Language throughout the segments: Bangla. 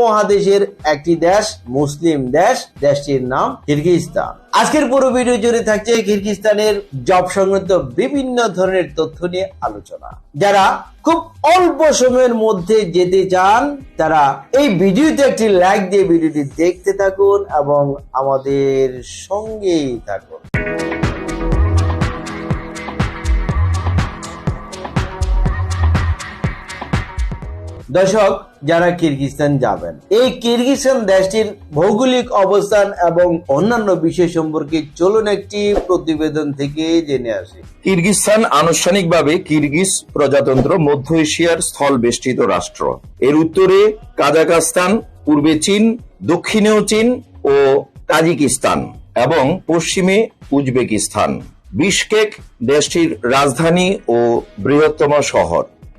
মহাদেশের একটি দেশ, মুসলিম দেশ, দেশটির নাম কিরগিজস্তান। আজকের পুরো ভিডিও জুড়ে থাকছে কিরগিজস্তানের জব সংক্রান্ত বিভিন্ন ধরনের তথ্য নিয়ে আলোচনা। যারা খুব অল্প সময়ের মধ্যে যেতে চান, তারা এই ভিডিওতে একটি লাইক দিয়ে ভিডিওটি দেখতে থাকুন এবং আমাদের সঙ্গেই থাকুন। দর্শক, যারা কিরগিস্তান যাবেন, এই কিরগিস্তান দেশটির ভৌগোলিক অবস্থান এবং অন্যান্য বিষয় সম্পর্কে চলুন একটি প্রতিবেদন থেকে জেনে আসি। কিরগিজস্তান আনুষ্ঠানিকভাবে কিরগিজ প্রজাতন্ত্র মধ্য এশিয়ার স্থল বেষ্টিত রাষ্ট্র। এর উত্তরে কাজাকস্তান পূর্বে চীন, দক্ষিণেও চীন ও তাজিকিস্তান এবং পশ্চিমে উজবেকিস্তান। বিশকেক দেশটির রাজধানী ও বৃহত্তম শহর।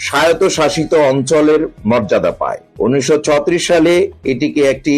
স্বায়ত্তশাসিত অঞ্চলের মর্যাদা পায়। উনিশশো ছত্রিশ সালে এটিকে একটি